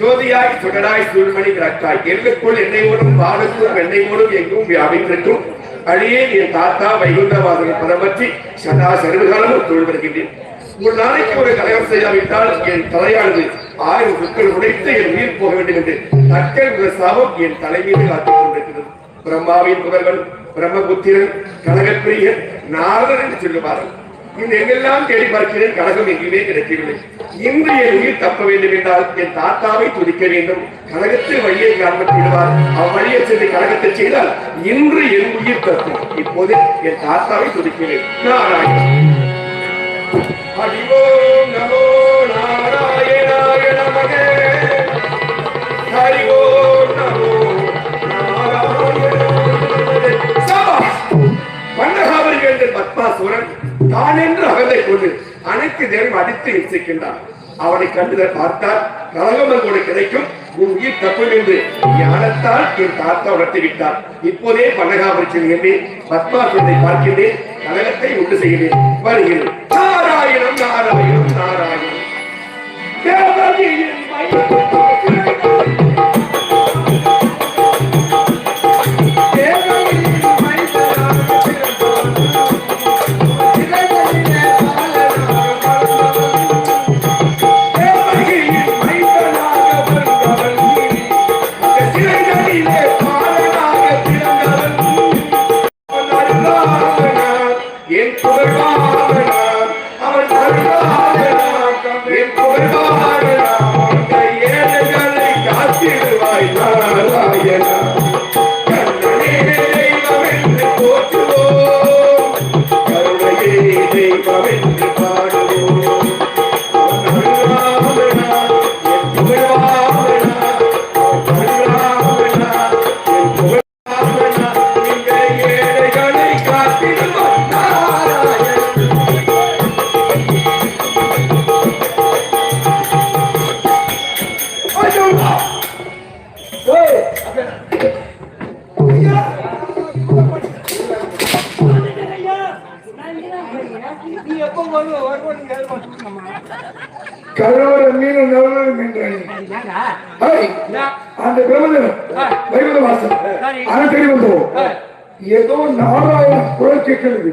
ஜோதியாய் சுடராய் சூழ்மணி விளக்காய் எல்லுக்குள் எண்ணெய் மூலம் வானுக்கும் எண்ணெய் மூலம் எங்கும் வியாபித்திருக்கும் அழியே என் தாத்தா வைகுண்டவாதனை பதமற்றி சதா சர்வகாலமும் தொழில் வருகின்றேன் ஒரு நாளைக்கு ஒரு கலகம் செய்யாவிட்டால் என் தலையானது ஆயிரம் சொற்கள் உடைத்து என் உயிர் போக வேண்டும் என்று தக்கல் சாபம் என் தலைமீது காத்துக் கொண்டிருக்கிறது. பிரம்மாவின் புகழ்கள் பிரம்மபுத்திரன் கனகப்பிரியன் நாரதன் என்று சொல்லுவார்கள். இந்த எங்கெல்லாம் தேடி பார்க்கிறேன் கழகம் எங்குமே கிடைக்கவில்லை. இன்று என் உயிர் தப்ப வேண்டும் என்றால் என் தாத்தாவை துதிக்க வேண்டும். கழகத்தில் வழியை காண்பித்து விடுவார் அவ்வழியை சென்று கழகத்தை செய்தால் இன்று என் உயிர் தப்பும். இப்போது என் தாத்தாவை துதிக்கிறேன். நாராயணன். ஹரிவோம் நமோ நாராயணாய நமகே. ஹரிவோம் கொண்டு அனைத்து தேவையும் அடித்து இசைக்கின்றான் அவனை கண்டு பார்த்தால் கலகமன் கூட கிடைக்கும். உன் உயிர் தப்பும் என்று ஞானத்தால் என் தாத்தா உணர்த்தி விட்டார் இப்போதே பண்டகாபுரி என்று பத்மாசுரத்தை பார்க்கின்றேன். கலகத்தை உண்டு செய்கிறேன். வருகிறேன். நாராயணம் நாராயணம் நாராயணம். தேவகியின் Bye. அந்த வாசன் தேடி வந்தோம் ஏதோ நாராயண குரல் கேட்கிறது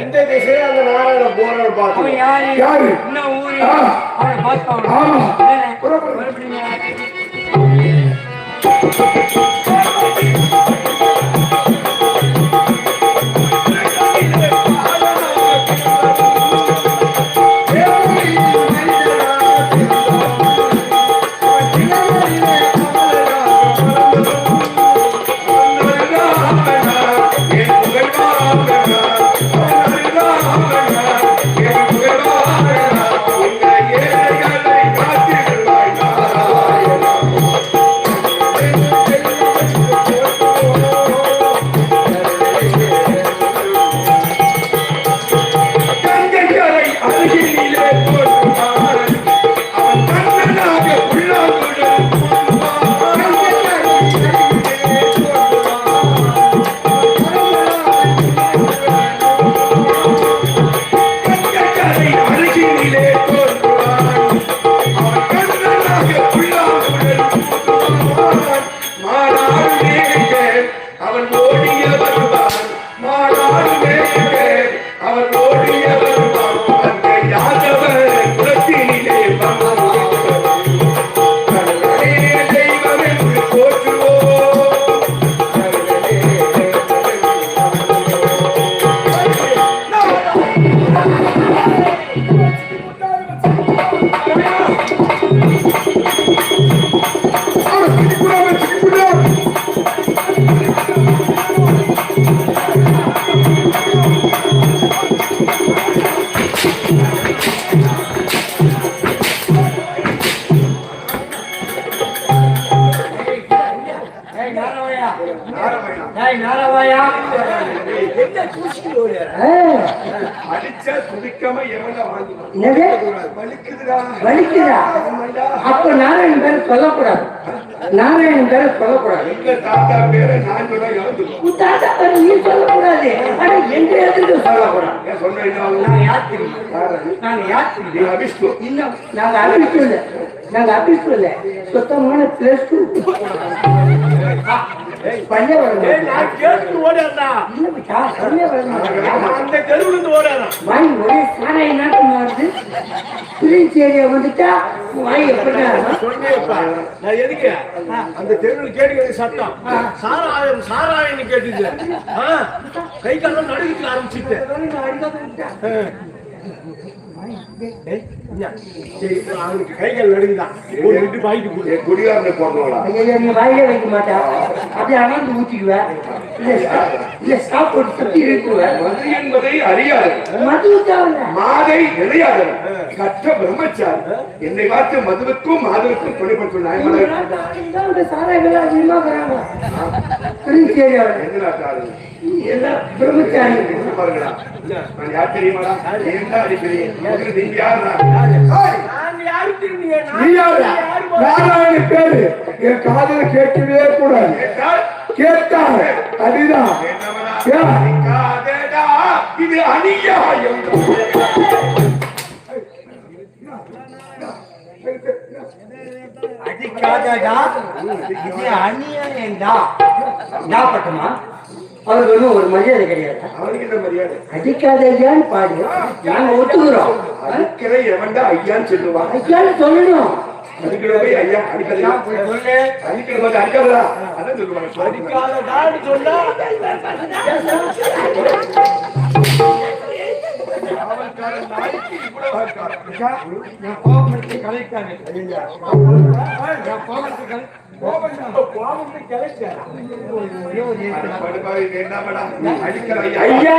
எந்த திசையில அந்த நாராயணன் போறாரு பாத்து யாரு? ஆமா. வலிக்குதா. அப்ப நாராயணன் பேரை சொல்லக்கூடாது. நாராயணன் பேரை சொல்லக்கூடாது. தாத்தா பேரை நான் சொல்ல இறந்துடும் உன் தாத்தா பேரை நீ சொல்லக்கூடாது. ஆனா எங்க எதுக்கு சொல்லக்கூடாது. ஏன் சொன்ன என்ன? ஆகும்? நாங்க யாத்திரி நாங்க யாத்திரி. அபிஷ்டு. இன்னும் நாங்க அபிஷ்டு இல்ல நாங்க அபிஷ்டு இல்ல சுத்தமான பிளஸ் டூ பள்ளி வரணும் நான் கேட்டு ஓடாதா இல்ல வரணும் அந்த தெருவுல இருந்து ஓடாதா வாய் ஒரே சாராய நாட்டம் வருது பிரின்ஸ் ஏரியா வந்துட்டா வாய் எப்படி சொன்னேப்பா நான் எதுக்கு? அந்த தெருவுல கேட்டுக்கிறது சத்தம். சாராயம் சாராயம்னு கேட்டுது ஆ, கை காலம் நடுக்கிட்டு ஆரம்பிச்சுட்டு. சரி இப்ப அவனுக்கு கை கால் நடுங்குதான் என் குடிகாரனை ஐயா நீ வாயிலே வைக்க மாட்டா அப்படியே அமர்ந்து ஊத்திக்குவேன் இல்ல சாப்பிட்டு சுத்தி இருக்குவேன் மது என்பதை அறியாது. மது மாதை நிலையாது. கற்ற பிரம்மச்சாரி. என்னை பார்த்து மதுவுக்கும் மாதவுக்கும் துணைப்பட்டு நாயமலை சாராயங்கள் அதிகமா என்ன சாரு? எல்லாம் பிரம்மச்சாரி என்ன பாருங்கடா? நான் யார் தெரியுமாடா? நீ என்ன யாரு? நீ யாரு? நாராயண பேரு. என் காதல கேட்கவே கூடாது. கேட்டாங்க அதுதான் இது அநியாயம். அடிக்காதடா இது அநியாயம்டா. ஞாபகமா அவருக்கு ஒன்றும் ஒரு மரியாதை கிடையாது? அவனுக்கு என்ன மரியாதை. அடிக்காதேன்னு பாடு. நாங்க ஒத்துக்கிறோம். எவன்டா ஐயான்னு சொல்லுவான் ஐயான்னு சொல்லணும். அடிக்கிற போய் ஐயா அடிக்காதயா சொல்லு. அடிக்கிற போது அதான் சொல்லுவாங்க. சொன்னா. கலை ஐயா. அடிக்காதையா,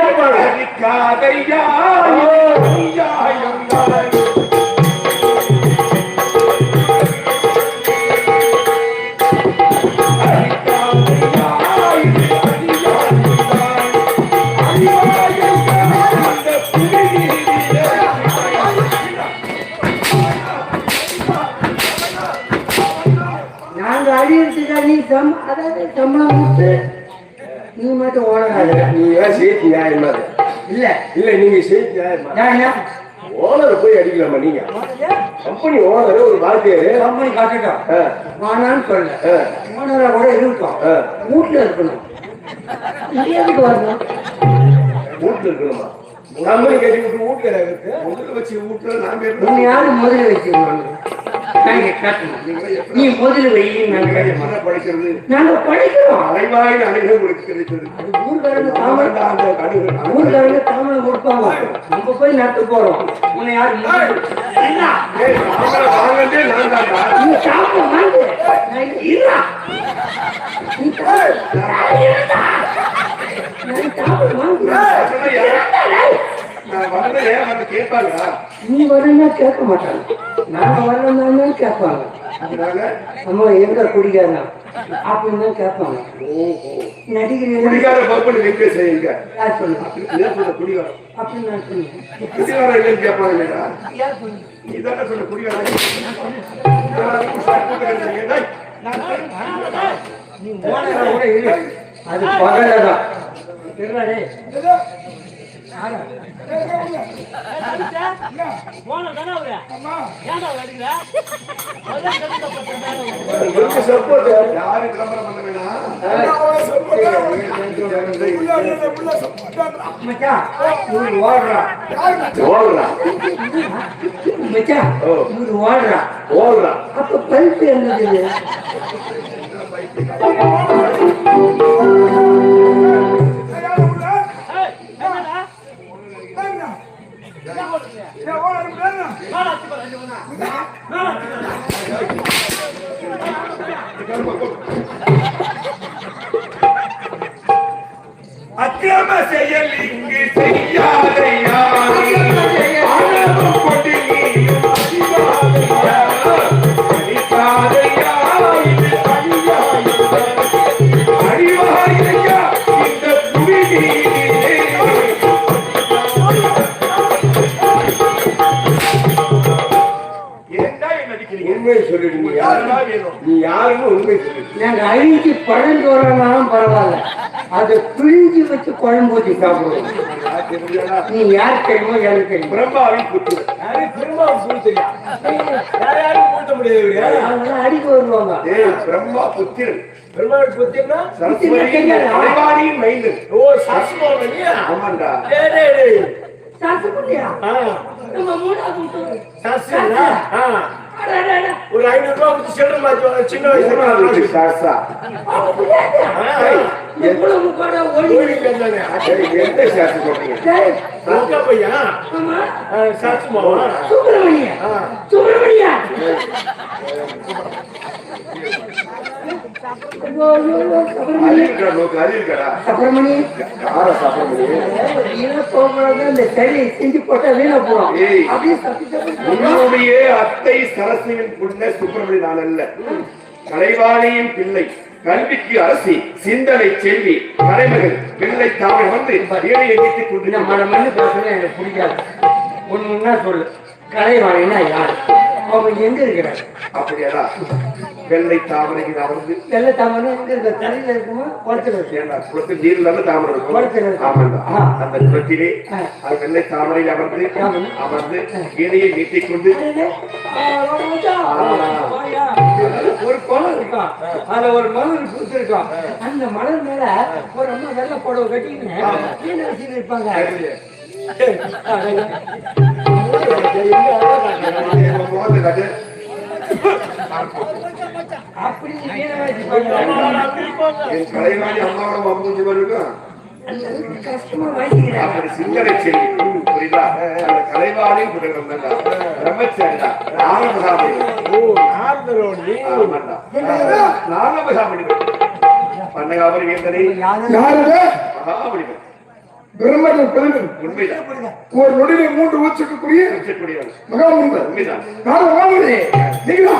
நீ சம் அதாவது சம்பளம் கொடுத்து நீ மட்டும் ஓடாத நீ ஏன் சேர்த்தி நியாயமா இருக்கு? இல்ல? இல்ல நீங்க செய்தி நியாயமா ஓனரை போய் அடிக்கலாமா நீங்க? கம்பெனி ஓனர் ஒரு வாத்தியாரு கம்பெனி காட்டுட்டோம் வானான்னு சொல்லல ஆ, ஓனரா கூட இருக்கும். வீட்டுல இருக்கணும். எதுக்கு வரணும். வீட்டுல இருக்கணுமா? கம்பெனி கட்டி விட்டு வீட்டுல இருக்கு. முதல்ல வச்சு வீட்டுல நாம நீ யாரு முதல்ல நாங்க காட்டணும் நீ முதல்ல வை நாங்க என்ன நாங்க உங்களுக்கு கிடைத்தது ஊர்காரங்க தாமரை ஊர்காரங்க தாமரை கொடுப்பாங்க நம்ம போய் போறோம் உன்னை நான் சொன்னா ஏன்? வந்தா கேட்பாங்களா? நீ வரலன்னா கேட்க மாட்டாங்க. நான் வரலன்னா கேட்பாங்க. அதனால அம்மா எங்க குடிக்காரன் அப்படின்னு கேட்பாங்க. நடிகர் குடிகார பப்புன்னு எங்க செய்யுங்க யார் சொல்லுங்க குடிகாரம் அப்படின்னு நான் சொன்னேன் குடிகாரம் இல்லைன்னு கேட்பாங்க இல்லையா? யார் சொல்லுங்க நீ தானே சொன்ன குடிகாரம் டேய், நீ ஓனரா கூட இரு. அது பகலதான். சப்போர்ட் யாரு விளம்பரம் பண்ண வேணாம் ஓடுறா ஓடுறா ஓடுறா ஓடுறா அப்ப என்னது அக்கிரம செயல் இங்கு செய்யாதையா உண்மை சொல்லிடு நீ யாரு? நீ யாருன்னு உண்மை சொல்லிடு. நாங்க அழிஞ்சு பழந்தோறனாலும் பரவாயில்ல. அதை பிழிஞ்சு வச்சு குழம்பு ஊற்றி சாப்பிடுவோம்? நீ யார் தெரியுமோ எனக்கு தெரியும். பிரம்மாவின் புத்திரன். யாரு திரும்ப பூத்துறியா யார் யாரும் பூட்ட முடியாது அடிக்க வருவாங்க. பிரம்மா புத்திரன். பெருமாள் பூத்தினா சரஸ்வதியின் மைந்தன். ஓ இல்லையா? ஆமாண்டா. ஆ. நம்ம அட, அட. ஒரு ஐநூறு ரூபாய் கொடுத்து சில்லறை வாங்க. சின்ன வயசுல சாஸ்தா. எந்த சாஸ்திரம் சொல்றீங்க? பையன்? ஆமா. சாஸ்திரமாவா சுப்பிரமணியா. சுப்பிரமணியா. சாப்பிட முடியும்? வீணா போகக்கூடாது இந்த செடி செஞ்சு போட்டா வீணா போகும். ஏய். அப்படியே உன்னுடைய அத்தை சரஸ்வதியின் புண்ண சுப்பிரமணி நான் அல்ல. கலைவாணியின் பிள்ளை கல்விக்கு அரசி சிந்தனை செல்வி கலைமகள் பிள்ளை தாமை வந்து ஏழை எண்ணித்துக் கொண்டு மழை மண்ணு பேசுறது எனக்கு பிடிக்காது. ஒண்ணுன்னா சொல்லு. கலைவாணினா யாரு? அவங்க எங்க இருக்கிறார் அப்படியாடா. வெள்ளை தாமரைக்கு வந்து வெள்ளை தாமரை தலையில இருக்குமா? குளத்துல இருக்கு. குளத்தில் நீர் இல்லாம தாமரை குளத்தில் இருக்கும் இருக்கு. ஆமாண்டா. ஆ. அந்த குளத்திலே. அது வெள்ளை தாமரையில் அமர்ந்து. அமர்ந்து இடையை நீட்டிக் கொண்டு ஒரு குளம் இருக்கும் அதுல ஒரு மலர் பூத்திருக்கும் அந்த மலர் மேல ஒரு அம்மா வெள்ளை புடவை வச்சுட்டு இருப்பாங்க. எங்க என் அம்மாவோட அப்படி சிந்தனை செல்வி புரியுதா அந்த கலைவாணி புத்தகம் தான்டா நாரமசாமி ஓ நாரமசாமி பண்ணகாபரி வேந்தனை யாரும் யாருங்க பிரம்மன் பிறகு உண்மைதான். ஒரு நொடியிலே மூன்று ஊச்சுக்குரிய உச்சக்கூடியவன் மகாமுனிவர் உண்மைதான். நான் வாங்குறேன் நீங்களா?